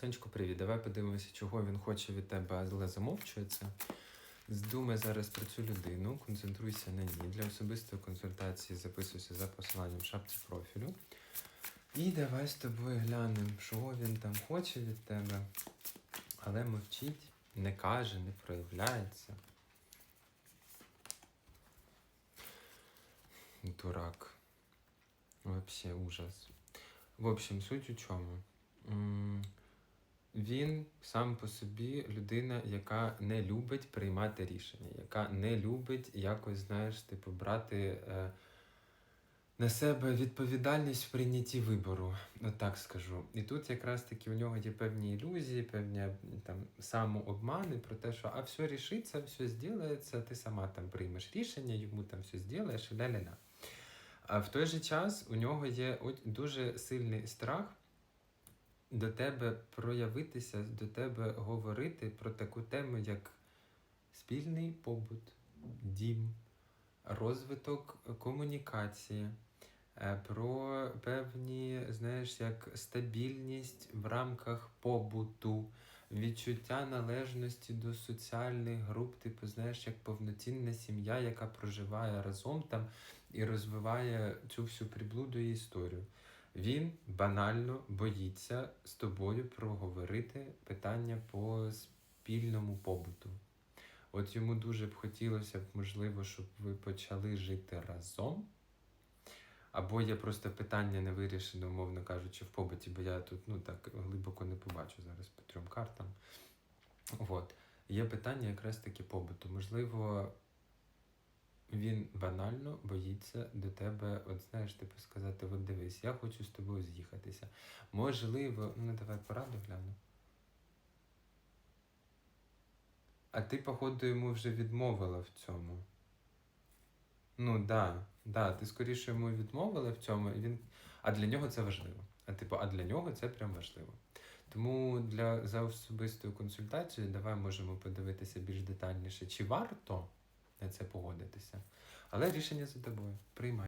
Сонечко, привіт. Давай подивимося, чого він хоче від тебе, але замовчується. Здумай зараз про цю людину, концентруйся на ній. Для особистої консультації записуйся за посиланням в шапці профілю. І давай з тобою глянемо, що він там хоче від тебе, але мовчить, не каже, не проявляється. Дурак. Вообще ужас. В общем, суть у чому? Він сам по собі людина, яка не любить приймати рішення, яка не любить якось, знаєш, типу, брати е, на себе відповідальність в прийнятті вибору, от так скажу. І тут якраз таки у нього є певні ілюзії, певні там самообмани про те, що а все рішиться, все зробиться, ти сама там приймеш рішення, йому там все зробиш, і ля-ля-ля. А в той же час у нього є дуже сильний страх до тебе проявитися, до тебе говорити про таку тему, як спільний побут, дім, розвиток комунікації, е, про певні, знаєш, як стабільність в рамках побуту, відчуття належності до соціальних груп, типу, знаєш, як повноцінна сім'я, яка проживає разом там і розвиває цю всю приблуду і історію. Він банально боїться з тобою проговорити питання по спільному побуту. От йому дуже б хотілося б, можливо, щоб ви почали жити разом. Або є просто питання не вирішене, умовно кажучи, в побуті, бо я тут ну, так глибоко не побачу зараз по трьом картам. От. Є питання якраз таки побуту. Можливо, він банально боїться до тебе, от знаєш, типу сказати, от дивись, я хочу з тобою з'їхатися. Можливо, ну давай пораду гляну. А ти, походу, йому вже відмовила в цьому. Ну, да, да, ти скоріше йому відмовила в цьому, і він. А для нього це важливо. А типу, а для нього це прям важливо. Тому для за особистою консультацією давай можемо подивитися більш детальніше, чи варто на це погодитися. Але рішення за тобою. Приймай.